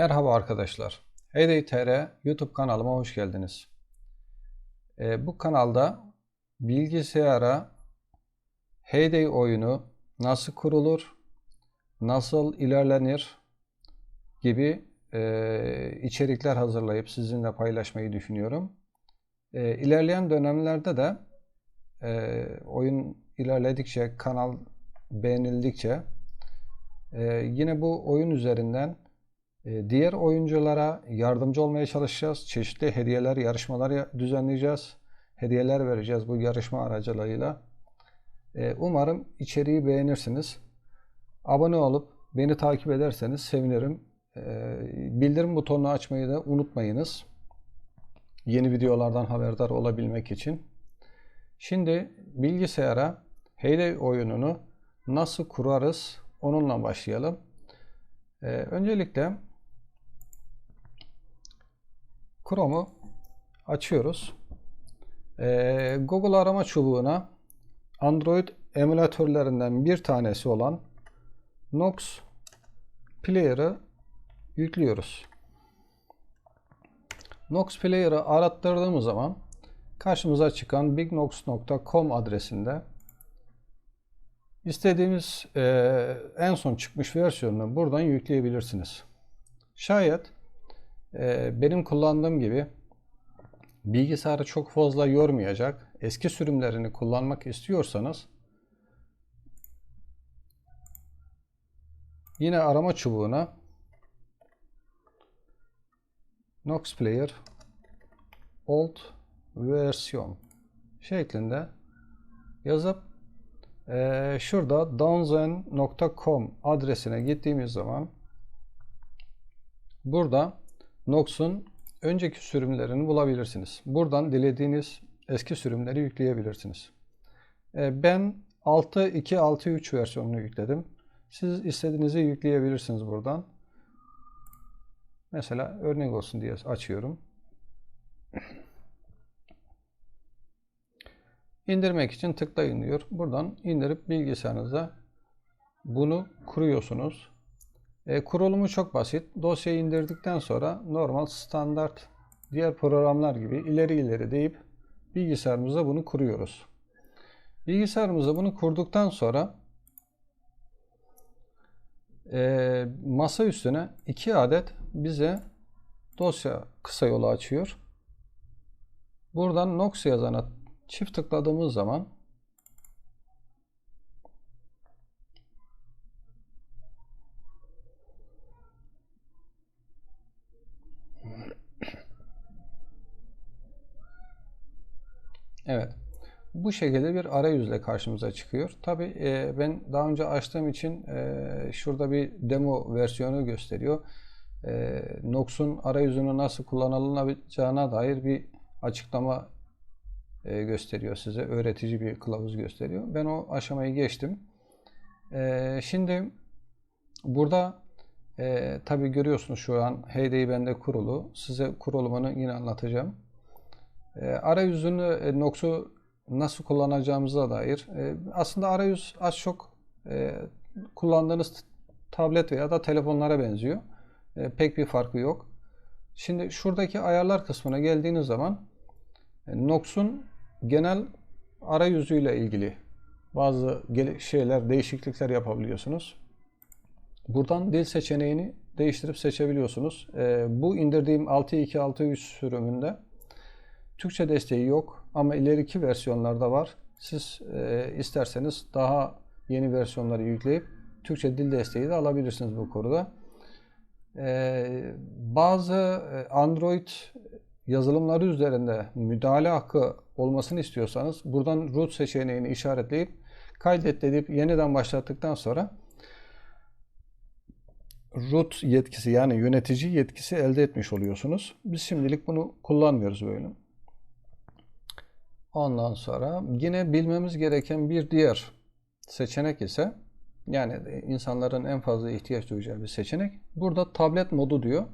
Merhaba arkadaşlar. Heyday TR YouTube kanalıma hoş geldiniz. Ee, bu kanalda bilgisayara Heyday oyunu nasıl kurulur, nasıl ilerlenir gibi e, içerikler hazırlayıp sizinle paylaşmayı düşünüyorum. E, ilerleyen dönemlerde de e, oyun ilerledikçe, kanal beğenildikçe e, yine bu oyun üzerinden e, diğer oyunculara yardımcı olmaya çalışacağız. Çeşitli hediyeler, yarışmalar düzenleyeceğiz. Hediyeler vereceğiz bu yarışma aracılığıyla. E, umarım içeriği beğenirsiniz. Abone olup beni takip ederseniz sevinirim. E, bildirim butonunu açmayı da unutmayınız. Yeni videolardan haberdar olabilmek için. Şimdi bilgisayara Heyday oyununu nasıl kurarız onunla başlayalım. Ee, öncelikle Chrome'u açıyoruz. Ee, Google arama çubuğuna Android emülatörlerinden bir tanesi olan Nox Player'ı yüklüyoruz. Nox Player'ı arattırdığımız zaman karşımıza çıkan bignox.com adresinde istediğimiz e, en son çıkmış versiyonunu buradan yükleyebilirsiniz. Şayet benim kullandığım gibi bilgisayarı çok fazla yormayacak eski sürümlerini kullanmak istiyorsanız yine arama çubuğuna Nox Player Old versiyon şeklinde yazıp e, şurada downzen.com adresine gittiğimiz zaman burada Nox'un önceki sürümlerini bulabilirsiniz. Buradan dilediğiniz eski sürümleri yükleyebilirsiniz. E, ben 6.2.6.3 versiyonunu yükledim. Siz istediğinizi yükleyebilirsiniz buradan. Mesela örnek olsun diye açıyorum. İndirmek için tıklayın diyor. Buradan indirip bilgisayarınıza bunu kuruyorsunuz. E, kurulumu çok basit. Dosyayı indirdikten sonra normal standart diğer programlar gibi ileri ileri deyip bilgisayarımıza bunu kuruyoruz. Bilgisayarımıza bunu kurduktan sonra e, masa üstüne iki adet bize dosya kısa yolu açıyor. Buradan Nox yazana çift tıkladığımız zaman Evet. Bu şekilde bir arayüzle karşımıza çıkıyor. Tabi e, ben daha önce açtığım için e, şurada bir demo versiyonu gösteriyor. E, Nox'un arayüzünü nasıl kullanılacağına dair bir açıklama e, gösteriyor size. Öğretici bir kılavuz gösteriyor. Ben o aşamayı geçtim. E, şimdi burada e, tabi görüyorsunuz şu an Heyday bende kurulu. Size kurulumunu yine anlatacağım. E, arayüzünü, e, Nox'u nasıl kullanacağımıza dair e, aslında arayüz az çok e, kullandığınız tablet veya da telefonlara benziyor. E, pek bir farkı yok. Şimdi şuradaki ayarlar kısmına geldiğiniz zaman e, Nox'un genel arayüzüyle ilgili bazı şeyler, değişiklikler yapabiliyorsunuz. Buradan dil seçeneğini değiştirip seçebiliyorsunuz. Bu indirdiğim 6.2.6.3 sürümünde Türkçe desteği yok ama ileriki versiyonlarda var. Siz e, isterseniz daha yeni versiyonları yükleyip Türkçe dil desteği de alabilirsiniz bu konuda. E, bazı e, Android yazılımları üzerinde müdahale hakkı olmasını istiyorsanız buradan root seçeneğini işaretleyip kaydet edip yeniden başlattıktan sonra root yetkisi yani yönetici yetkisi elde etmiş oluyorsunuz. Biz şimdilik bunu kullanmıyoruz böyle. Ondan sonra yine bilmemiz gereken bir diğer seçenek ise yani insanların en fazla ihtiyaç duyacağı bir seçenek. Burada tablet modu diyor.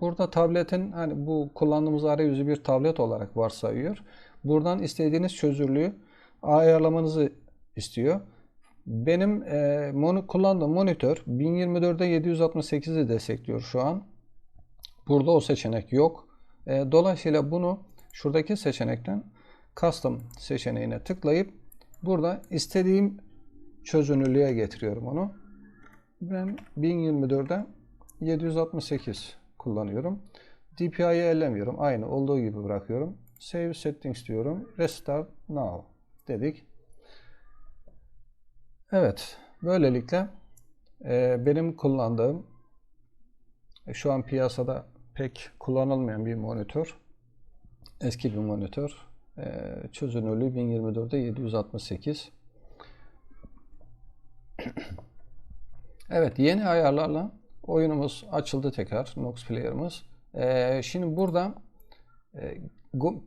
Burada tabletin hani bu kullandığımız arayüzü bir tablet olarak varsayıyor. Buradan istediğiniz çözünürlüğü ayarlamanızı istiyor. Benim e, mon kullandığım monitör 1024'e 768'i destekliyor şu an. Burada o seçenek yok. E, dolayısıyla bunu şuradaki seçenekten custom seçeneğine tıklayıp burada istediğim çözünürlüğe getiriyorum onu. Ben 1024'e 768 kullanıyorum. DPI'yi ellemiyorum. Aynı olduğu gibi bırakıyorum. Save settings diyorum. Restart now dedik. Evet. Böylelikle e, benim kullandığım e, şu an piyasada pek kullanılmayan bir monitör. Eski bir monitör. E, çözünürlüğü 1024'e 768. evet yeni ayarlarla oyunumuz açıldı tekrar. Nox Player'ımız. E, şimdi burada e,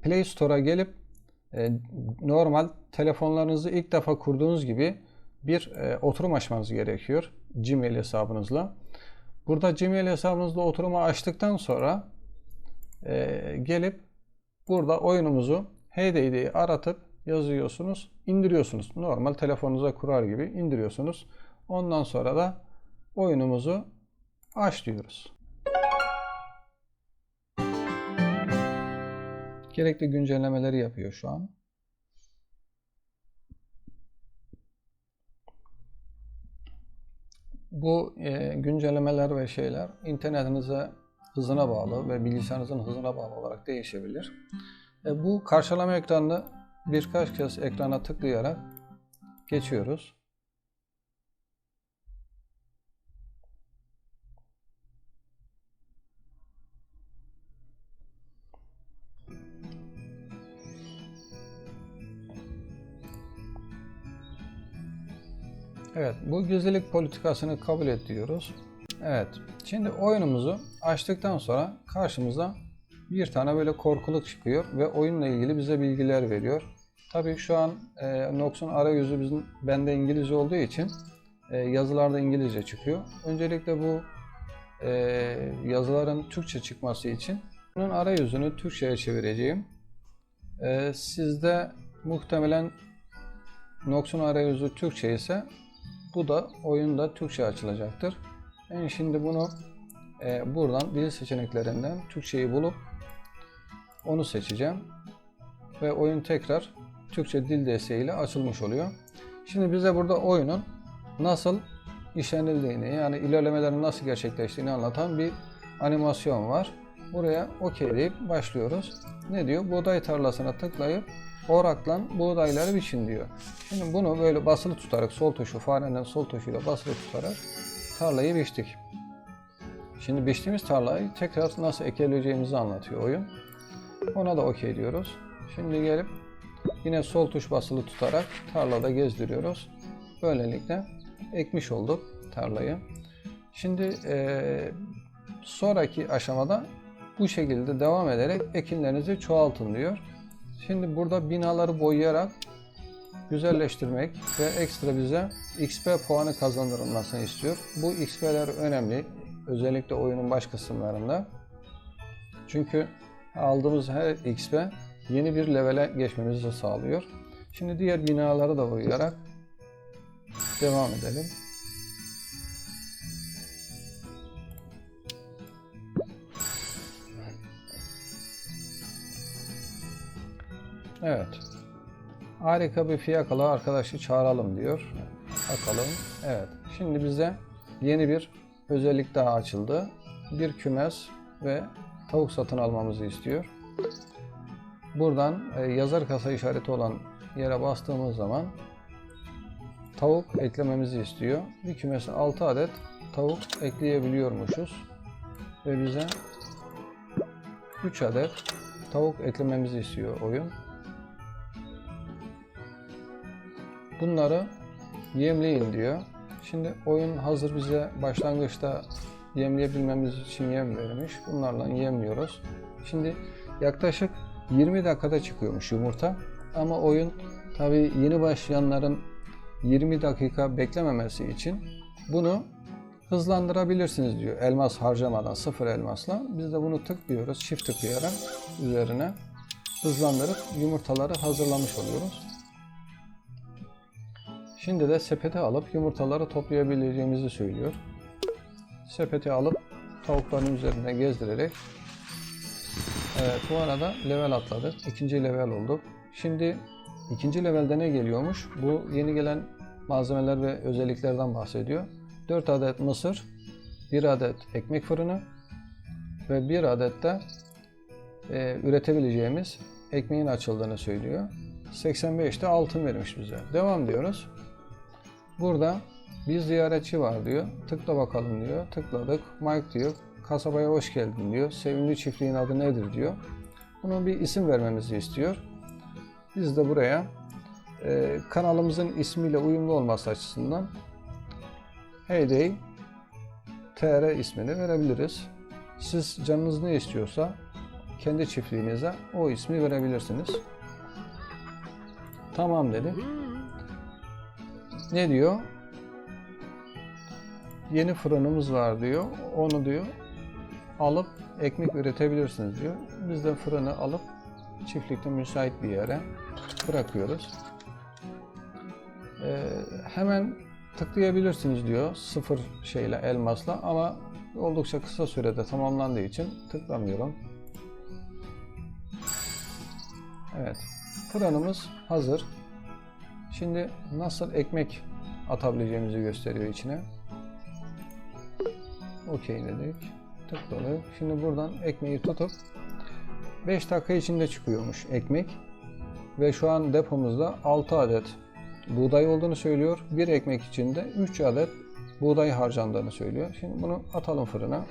Play Store'a gelip e, normal telefonlarınızı ilk defa kurduğunuz gibi bir e, oturum açmanız gerekiyor Gmail hesabınızla. Burada Gmail hesabınızla oturumu açtıktan sonra gelip burada oyunumuzu HDD'yi aratıp yazıyorsunuz, indiriyorsunuz. Normal telefonunuza kurar gibi indiriyorsunuz. Ondan sonra da oyunumuzu aç diyoruz. Gerekli güncellemeleri yapıyor şu an. Bu e, güncellemeler ve şeyler internetinize hızına bağlı ve bilgisayarınızın hızına bağlı olarak değişebilir. E, bu karşılama ekranını birkaç kez ekrana tıklayarak geçiyoruz. Evet, bu gizlilik politikasını kabul et diyoruz. Evet, şimdi oyunumuzu açtıktan sonra karşımıza bir tane böyle korkuluk çıkıyor ve oyunla ilgili bize bilgiler veriyor. Tabii şu an e, Nox'un arayüzü bizim bende İngilizce olduğu için e, yazılarda İngilizce çıkıyor. Öncelikle bu e, yazıların Türkçe çıkması için bunun arayüzünü Türkçe'ye çevireceğim. E, sizde muhtemelen Nox'un arayüzü Türkçe ise bu da oyunda Türkçe açılacaktır. Ben şimdi bunu e, buradan dil seçeneklerinden Türkçeyi bulup onu seçeceğim. Ve oyun tekrar Türkçe dil desteğiyle açılmış oluyor. Şimdi bize burada oyunun nasıl işlenildiğini yani ilerlemelerin nasıl gerçekleştiğini anlatan bir animasyon var. Buraya OK deyip başlıyoruz. Ne diyor? Buğday tarlasına tıklayıp orakla buğdayları biçin diyor. Şimdi bunu böyle basılı tutarak sol tuşu farenin sol tuşuyla basılı tutarak tarlayı biçtik. Şimdi biçtiğimiz tarlayı tekrar nasıl ekeleyeceğimizi anlatıyor oyun. Ona da OK diyoruz. Şimdi gelip yine sol tuş basılı tutarak tarlada gezdiriyoruz. Böylelikle ekmiş olduk tarlayı. Şimdi e, sonraki aşamada bu şekilde devam ederek ekinlerinizi çoğaltın diyor. Şimdi burada binaları boyayarak güzelleştirmek ve ekstra bize XP puanı kazandırılmasını istiyor. Bu XP'ler önemli. Özellikle oyunun baş kısımlarında. Çünkü aldığımız her XP yeni bir levele geçmemizi sağlıyor. Şimdi diğer binaları da boyayarak devam edelim. Evet. Harika bir fiyakalı arkadaşı çağıralım diyor. Bakalım. Evet. Şimdi bize yeni bir özellik daha açıldı. Bir kümes ve tavuk satın almamızı istiyor. Buradan e, yazar kasa işareti olan yere bastığımız zaman tavuk eklememizi istiyor. Bir kümese 6 adet tavuk ekleyebiliyormuşuz. Ve bize 3 adet tavuk eklememizi istiyor oyun. Bunları yemleyin diyor. Şimdi oyun hazır bize başlangıçta yemleyebilmemiz için yem vermiş. Bunlarla yemliyoruz. Şimdi yaklaşık 20 dakikada çıkıyormuş yumurta. Ama oyun tabi yeni başlayanların 20 dakika beklememesi için bunu hızlandırabilirsiniz diyor. Elmas harcamadan sıfır elmasla. Biz de bunu tıklıyoruz. Çift tıklayarak üzerine hızlandırıp yumurtaları hazırlamış oluyoruz. Şimdi de sepete alıp yumurtaları toplayabileceğimizi söylüyor. Sepete alıp tavukların üzerinde gezdirerek Evet bu arada level atladık. İkinci level olduk. Şimdi ikinci levelde ne geliyormuş? Bu yeni gelen malzemeler ve özelliklerden bahsediyor. 4 adet mısır, 1 adet ekmek fırını ve 1 adet de e, üretebileceğimiz ekmeğin açıldığını söylüyor. 85'te altın vermiş bize. Devam diyoruz. Burada bir ziyaretçi var diyor. Tıkla bakalım diyor. Tıkladık. Mike diyor. Kasabaya hoş geldin diyor. Sevimli çiftliğin adı nedir diyor. Bunun bir isim vermemizi istiyor. Biz de buraya e, kanalımızın ismiyle uyumlu olması açısından Heyday TR ismini verebiliriz. Siz canınız ne istiyorsa kendi çiftliğinize o ismi verebilirsiniz. Tamam dedi. Ne diyor? Yeni fırınımız var diyor. Onu diyor alıp ekmek üretebilirsiniz diyor. Biz de fırını alıp çiftlikte müsait bir yere bırakıyoruz. Ee, hemen tıklayabilirsiniz diyor sıfır şeyle elmasla ama oldukça kısa sürede tamamlandığı için tıklamıyorum. Evet. Fırınımız hazır. Şimdi nasıl ekmek atabileceğimizi gösteriyor içine. Okey dedik. Tıkladık. Şimdi buradan ekmeği tutup 5 dakika içinde çıkıyormuş ekmek. Ve şu an depomuzda 6 adet buğday olduğunu söylüyor. Bir ekmek içinde 3 adet buğday harcandığını söylüyor. Şimdi bunu atalım fırına.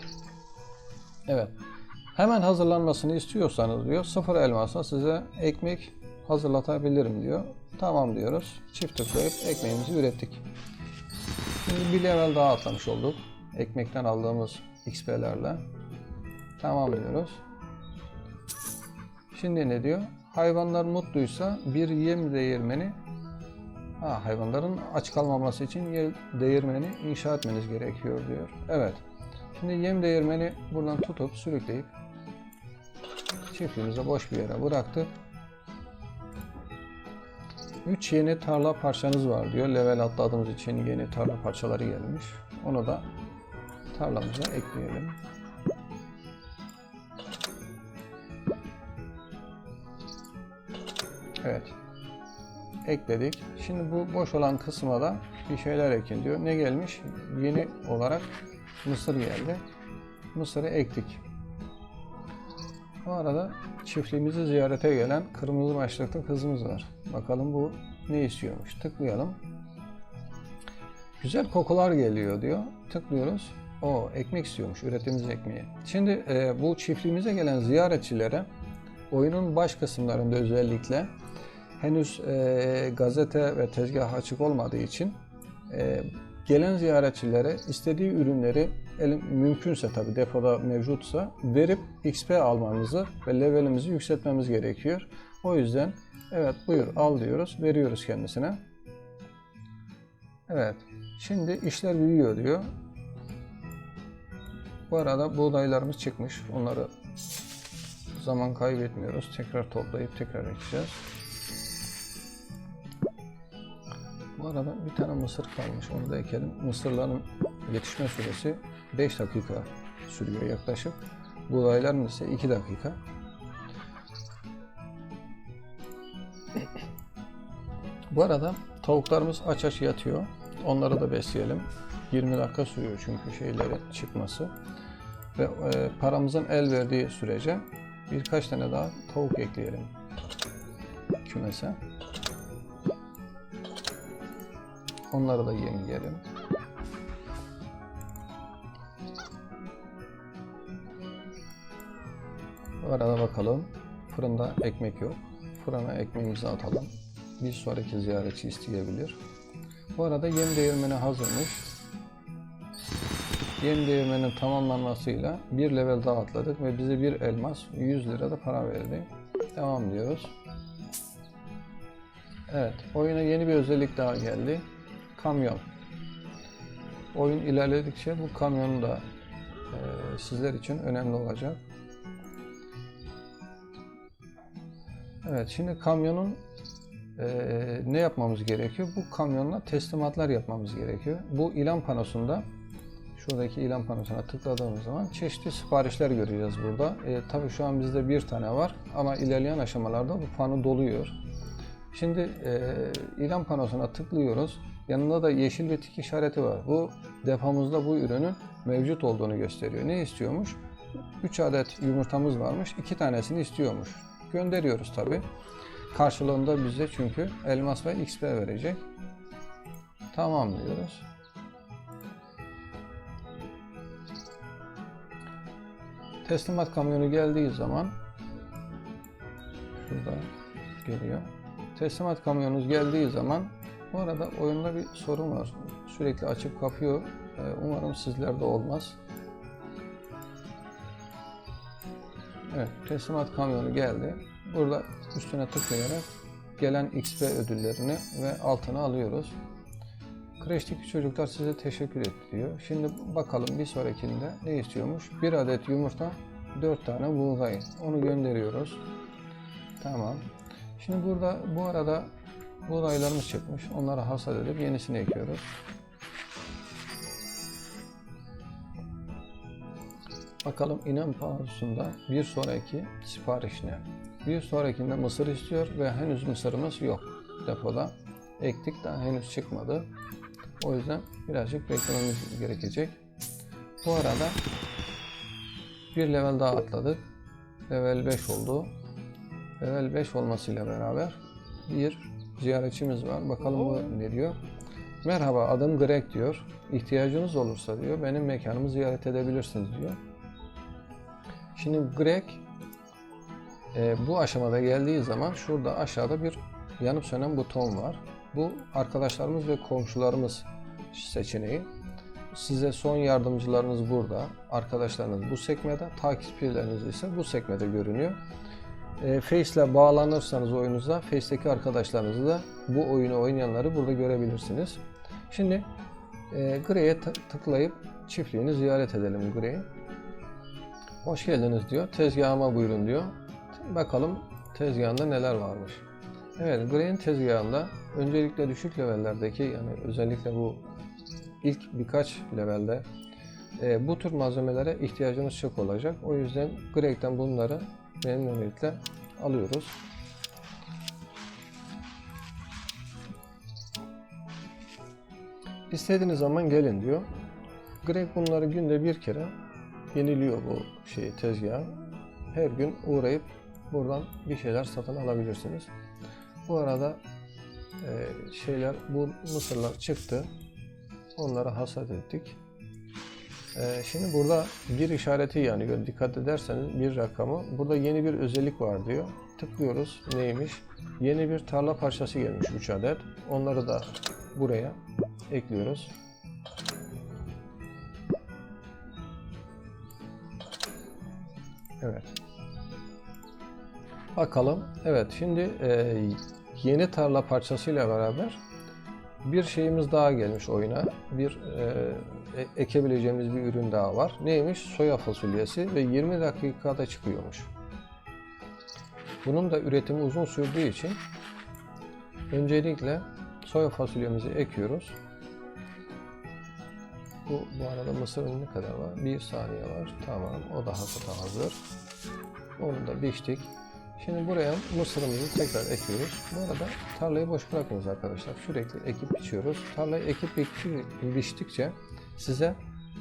Evet. Hemen hazırlanmasını istiyorsanız diyor sıfır elmasla size ekmek hazırlatabilirim diyor. Tamam diyoruz. Çift tıklayıp ekmeğimizi ürettik. Şimdi bir level daha atlamış olduk. Ekmekten aldığımız XP'lerle. Tamam diyoruz. Şimdi ne diyor? Hayvanlar mutluysa bir yem değirmeni ha, hayvanların aç kalmaması için yem değirmeni inşa etmeniz gerekiyor diyor. Evet. Şimdi yem değirmeni buradan tutup sürükleyip çiftliğimize boş bir yere bıraktık. 3 yeni tarla parçanız var diyor. Level atladığımız için yeni tarla parçaları gelmiş. Onu da tarlamıza ekleyelim. Evet. Ekledik. Şimdi bu boş olan kısma da bir şeyler ekin diyor. Ne gelmiş? Yeni olarak mısır geldi. Mısırı ektik. Bu arada çiftliğimizi ziyarete gelen kırmızı başlıklı kızımız var. Bakalım bu ne istiyormuş. Tıklayalım. Güzel kokular geliyor diyor. Tıklıyoruz. O ekmek istiyormuş. Ürettiğimiz ekmeği. Şimdi e, bu çiftliğimize gelen ziyaretçilere oyunun baş kısımlarında özellikle henüz e, gazete ve tezgah açık olmadığı için e, gelen ziyaretçilere istediği ürünleri elim, mümkünse tabi depoda mevcutsa verip XP almamızı ve levelimizi yükseltmemiz gerekiyor. O yüzden evet buyur al diyoruz, veriyoruz kendisine. Evet, şimdi işler büyüyor diyor. Bu arada buğdaylarımız çıkmış. Onları zaman kaybetmiyoruz. Tekrar toplayıp tekrar ekeceğiz. Bu arada bir tane mısır kalmış. Onu da ekelim. Mısırların yetişme süresi 5 dakika sürüyor yaklaşık. Buğdayların ise 2 dakika. Bu arada tavuklarımız aç aç yatıyor. Onları da besleyelim. 20 dakika sürüyor çünkü şeyleri çıkması. Ve e, paramızın el verdiği sürece birkaç tane daha tavuk ekleyelim kümese. Onları da yemleyelim. Bu arada bakalım. Fırında ekmek yok. Fırına ekmeğimizi atalım. Bir sonraki ziyaretçi isteyebilir. Bu arada yem değirmeni hazırmış. Yem değirmenin tamamlanmasıyla bir level daha atladık ve bize bir elmas 100 lira da para verdi. Devam diyoruz. Evet, oyuna yeni bir özellik daha geldi. Kamyon. Oyun ilerledikçe bu kamyon da e, sizler için önemli olacak. Evet, şimdi kamyonun e, ne yapmamız gerekiyor? Bu kamyonla teslimatlar yapmamız gerekiyor. Bu ilan panosunda şuradaki ilan panosuna tıkladığımız zaman çeşitli siparişler göreceğiz burada. E, tabii şu an bizde bir tane var ama ilerleyen aşamalarda bu pano doluyor. Şimdi e, ilan panosuna tıklıyoruz. Yanında da yeşil bir tik işareti var. Bu depomuzda bu ürünün mevcut olduğunu gösteriyor. Ne istiyormuş? 3 adet yumurtamız varmış. 2 tanesini istiyormuş. Gönderiyoruz tabi. Karşılığında bize çünkü elmas ve XP verecek. Tamam diyoruz. Teslimat kamyonu geldiği zaman şurada geliyor. Teslimat kamyonunuz geldiği zaman bu arada oyunda bir sorun var. Sürekli açıp kapıyor. Ee, Umarım sizlerde olmaz. Evet, teslimat kamyonu geldi. Burada üstüne tıklayarak gelen XP ödüllerini ve altını alıyoruz. Kreşteki çocuklar size teşekkür ediyor. Şimdi bakalım bir sonrakinde ne istiyormuş? Bir adet yumurta, dört tane buğday. Onu gönderiyoruz. Tamam. Şimdi burada bu arada buğdaylarımız çıkmış. Onları hasat edip yenisini ekiyoruz. Bakalım inan panosunda bir sonraki sipariş ne? Bir sonrakinde mısır istiyor ve henüz mısırımız yok depoda. Ektik daha henüz çıkmadı. O yüzden birazcık beklememiz gerekecek. Bu arada bir level daha atladık. Level 5 oldu. Level 5 olmasıyla beraber bir ziyaretçimiz var. Bakalım bu ne diyor. Merhaba adım Greg diyor. İhtiyacınız olursa diyor benim mekanımı ziyaret edebilirsiniz diyor. Şimdi Greg e, bu aşamada geldiği zaman şurada aşağıda bir yanıp sönen buton var. Bu arkadaşlarımız ve komşularımız seçeneği. Size son yardımcılarınız burada, arkadaşlarınız bu sekmede, takipçileriniz ise bu sekmede görünüyor. E, Face ile bağlanırsanız oyununuza, Face'teki arkadaşlarınızı da bu oyunu oynayanları burada görebilirsiniz. Şimdi e, Grey'e tıklayıp çiftliğini ziyaret edelim Grey'i. Hoş geldiniz diyor. Tezgahıma buyurun diyor. Bakalım tezgahında neler varmış. Evet, Grey'in tezgahında öncelikle düşük levellerdeki yani özellikle bu ilk birkaç levelde e, bu tür malzemelere ihtiyacımız çok olacak. O yüzden Grey'den bunları memnuniyetle alıyoruz. İstediğiniz zaman gelin diyor. Greg bunları günde bir kere yeniliyor bu şeyi tezgahı. Her gün uğrayıp buradan bir şeyler satın alabilirsiniz. Bu arada e, şeyler bu mısırlar çıktı. Onları hasat ettik. E, şimdi burada bir işareti yanıyor. Dikkat ederseniz bir rakamı. Burada yeni bir özellik var diyor. Tıklıyoruz. Neymiş? Yeni bir tarla parçası gelmiş 3 adet. Onları da buraya ekliyoruz. Evet. Bakalım. Evet şimdi e, yeni tarla parçasıyla beraber bir şeyimiz daha gelmiş oyuna. Bir e, e- ekebileceğimiz bir ürün daha var. Neymiş? Soya fasulyesi ve 20 dakikada çıkıyormuş. Bunun da üretimi uzun sürdüğü için öncelikle soya fasulyemizi ekiyoruz. Bu, bu arada mısırın ne kadar var? Bir saniye var. Tamam. O da hasata hazır. Onu da biçtik. Şimdi buraya mısırımızı tekrar ekiyoruz. Bu arada tarlayı boş bırakmıyoruz arkadaşlar. Sürekli ekip biçiyoruz. Tarlayı ekip biçti- biçtikçe size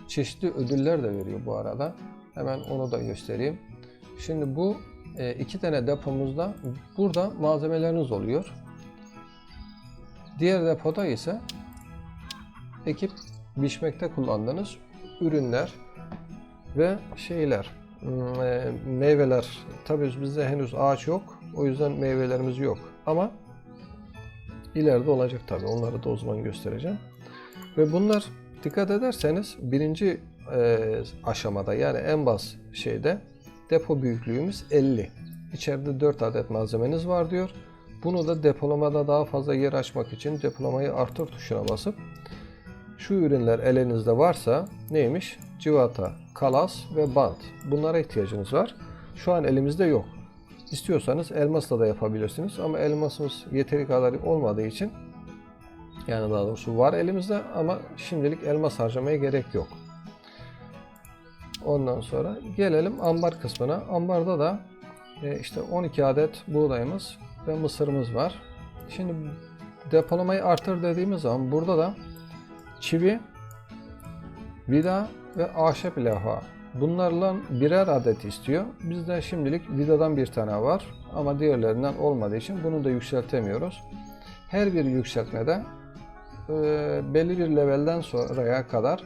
çeşitli ödüller de veriyor bu arada. Hemen onu da göstereyim. Şimdi bu e, iki tane depomuzda burada malzemeleriniz oluyor. Diğer depoda ise ekip biçmekte kullandığınız ürünler ve şeyler, meyveler. Tabii bizde henüz ağaç yok. O yüzden meyvelerimiz yok. Ama ileride olacak tabii. Onları da o zaman göstereceğim. Ve bunlar dikkat ederseniz birinci e, aşamada yani en bas şeyde depo büyüklüğümüz 50. İçeride 4 adet malzemeniz var diyor. Bunu da depolamada daha fazla yer açmak için depolamayı artır tuşuna basıp şu ürünler elinizde varsa neymiş? Civata, kalas ve bant. Bunlara ihtiyacınız var. Şu an elimizde yok. İstiyorsanız elmasla da yapabilirsiniz ama elmasımız yeteri kadar olmadığı için yani daha doğrusu var elimizde ama şimdilik elmas harcamaya gerek yok. Ondan sonra gelelim ambar kısmına. Ambarda da e, işte 12 adet buğdayımız ve mısırımız var. Şimdi depolamayı artır dediğimiz zaman burada da çivi, vida ve ahşap levha. Bunlarla birer adet istiyor. Bizde şimdilik vidadan bir tane var ama diğerlerinden olmadığı için bunu da yükseltemiyoruz. Her bir yükseltmede e, belli bir levelden sonraya kadar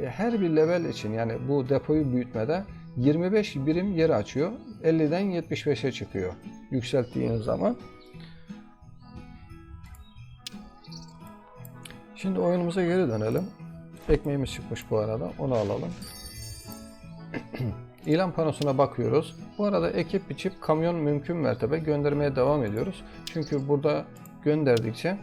e, her bir level için yani bu depoyu büyütmede 25 birim yer açıyor. 50'den 75'e çıkıyor yükselttiğiniz zaman. Şimdi oyunumuza geri dönelim. Ekmeğimiz çıkmış bu arada. Onu alalım. İlan panosuna bakıyoruz. Bu arada ekip biçip kamyon mümkün mertebe göndermeye devam ediyoruz. Çünkü burada gönderdikçe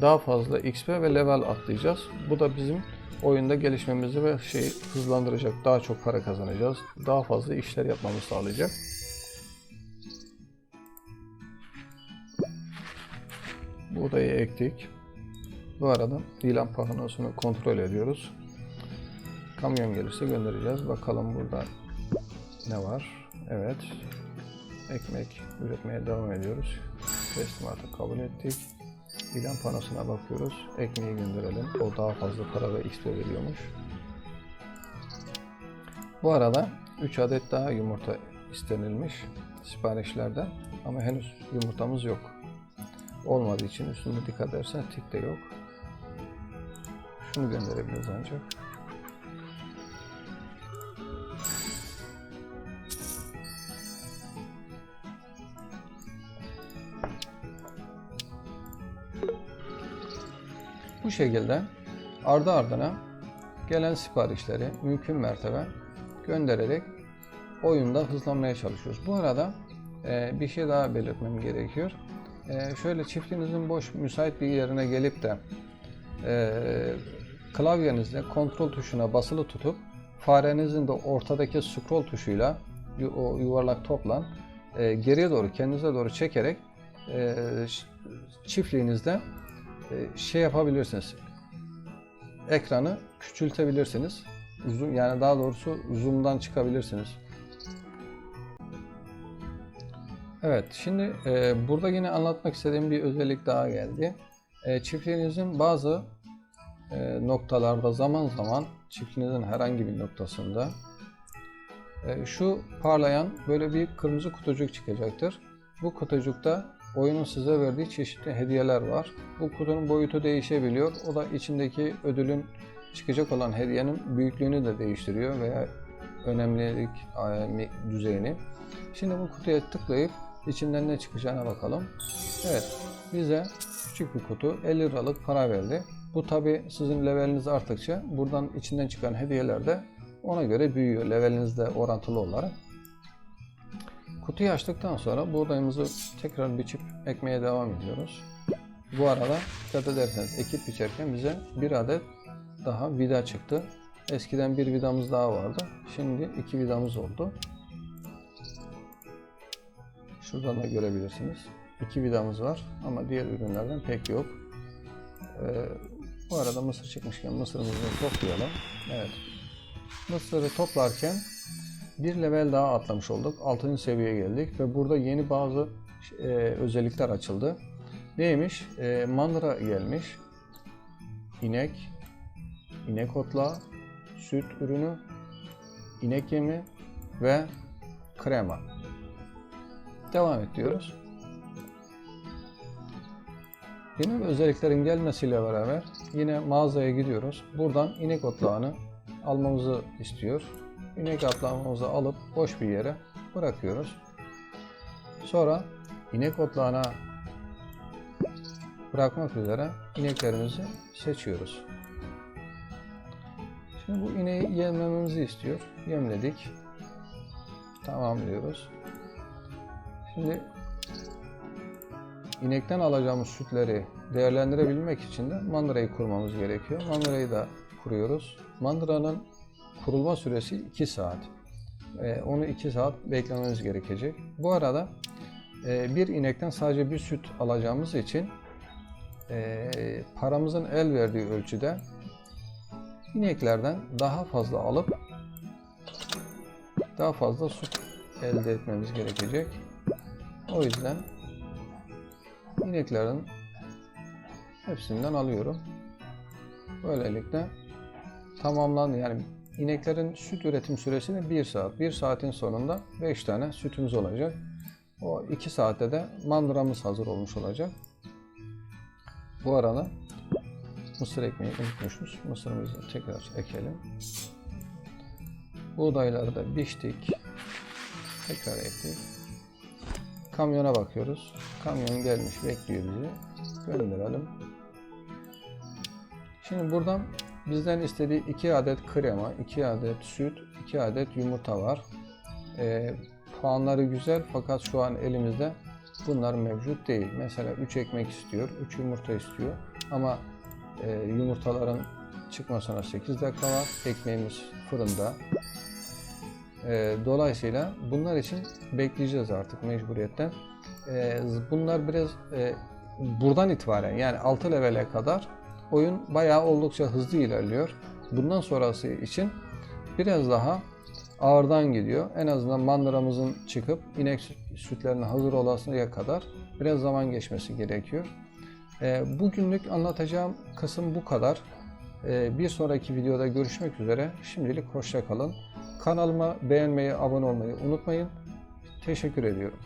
daha fazla XP ve level atlayacağız. Bu da bizim oyunda gelişmemizi ve şeyi hızlandıracak. Daha çok para kazanacağız. Daha fazla işler yapmamızı sağlayacak. Buğdayı ektik. Bu arada ilan panosunu kontrol ediyoruz. Kamyon gelirse göndereceğiz. Bakalım burada ne var? Evet. Ekmek üretmeye devam ediyoruz. Teslimatı kabul ettik. İlan panosuna bakıyoruz. Ekmeği gönderelim. O daha fazla para ve XP veriyormuş. Bu arada 3 adet daha yumurta istenilmiş siparişlerde ama henüz yumurtamız yok. Olmadığı için üstünde dikkat edersen tik de yok. Şunu gönderebiliriz ancak. Bu şekilde ardı ardına gelen siparişleri mümkün mertebe göndererek oyunda hızlanmaya çalışıyoruz. Bu arada e, bir şey daha belirtmem gerekiyor. E, şöyle çiftliğinizin boş müsait bir yerine gelip de e, klavyenizle kontrol tuşuna basılı tutup farenizin de ortadaki scroll tuşuyla o yuvarlak topla e, geriye doğru kendinize doğru çekerek e, çiftliğinizde e, şey yapabilirsiniz. Ekranı küçültebilirsiniz. Zoom, yani daha doğrusu zoom'dan çıkabilirsiniz. Evet, şimdi e, burada yine anlatmak istediğim bir özellik daha geldi. E, çiftliğinizin bazı e, noktalarda zaman zaman çiftliğinizin herhangi bir noktasında e, şu parlayan böyle bir kırmızı kutucuk çıkacaktır. Bu kutucukta oyunun size verdiği çeşitli hediyeler var. Bu kutunun boyutu değişebiliyor. O da içindeki ödülün çıkacak olan hediyenin büyüklüğünü de değiştiriyor veya önemlilik düzeyini. Şimdi bu kutuya tıklayıp içinden ne çıkacağına bakalım. Evet, bize küçük bir kutu 50 liralık para verdi. Bu tabi sizin leveliniz arttıkça buradan içinden çıkan hediyeler de ona göre büyüyor levelinizde orantılı olarak. Kutuyu açtıktan sonra buğdayımızı tekrar biçip ekmeye devam ediyoruz. Bu arada dikkat ederseniz ekip biçerken bize bir adet daha vida çıktı. Eskiden bir vidamız daha vardı. Şimdi iki vidamız oldu. Şuradan da görebilirsiniz. İki vidamız var ama diğer ürünlerden pek yok. Ee, bu arada mısır çıkmışken mısırımızı toplayalım. Evet. Mısırı toplarken bir level daha atlamış olduk. 6. seviyeye geldik ve burada yeni bazı e, özellikler açıldı. Neymiş? E, mandıra gelmiş. İnek, inek otla, süt ürünü, inek yemi ve krema. Devam et diyoruz. Yeni özelliklerin gelmesiyle beraber yine mağazaya gidiyoruz. Buradan inek otlağını almamızı istiyor. İnek otlağımızı alıp boş bir yere bırakıyoruz. Sonra inek otlağına bırakmak üzere ineklerimizi seçiyoruz. Şimdi bu ineği yemlememizi istiyor. Yemledik. Tamam diyoruz. Şimdi inekten alacağımız sütleri değerlendirebilmek için de mandırayı kurmamız gerekiyor. Mandırayı da kuruyoruz. Mandıranın kurulma süresi 2 saat. Ee, onu 2 saat beklememiz gerekecek. Bu arada e, bir inekten sadece bir süt alacağımız için e, paramızın el verdiği ölçüde ineklerden daha fazla alıp daha fazla süt elde etmemiz gerekecek. O yüzden ineklerin hepsinden alıyorum. Böylelikle tamamlandı. Yani ineklerin süt üretim süresini 1 saat. 1 saatin sonunda 5 tane sütümüz olacak. O 2 saatte de mandıramız hazır olmuş olacak. Bu arada mısır ekmeği unutmuşuz. Mısırımızı tekrar ekelim. Buğdayları da biçtik. Tekrar ektik. Kamyona bakıyoruz. Kamyon gelmiş bekliyor bizi. Gönderelim. Şimdi buradan bizden istediği 2 adet krema, 2 adet süt, 2 adet yumurta var. Ee, puanları güzel fakat şu an elimizde bunlar mevcut değil. Mesela 3 ekmek istiyor, 3 yumurta istiyor ama e, yumurtaların çıkmasına 8 dakika var. Ekmeğimiz fırında. E, dolayısıyla bunlar için bekleyeceğiz artık mecburiyetten. E, bunlar biraz e, buradan itibaren yani 6 levele kadar oyun bayağı oldukça hızlı ilerliyor. Bundan sonrası için biraz daha ağırdan gidiyor. En azından mandıramızın çıkıp inek süt- sütlerine hazır olasıya kadar biraz zaman geçmesi gerekiyor. E, bugünlük anlatacağım kısım bu kadar. E, bir sonraki videoda görüşmek üzere. Şimdilik hoşça kalın. Kanalıma beğenmeyi, abone olmayı unutmayın. Teşekkür ediyorum.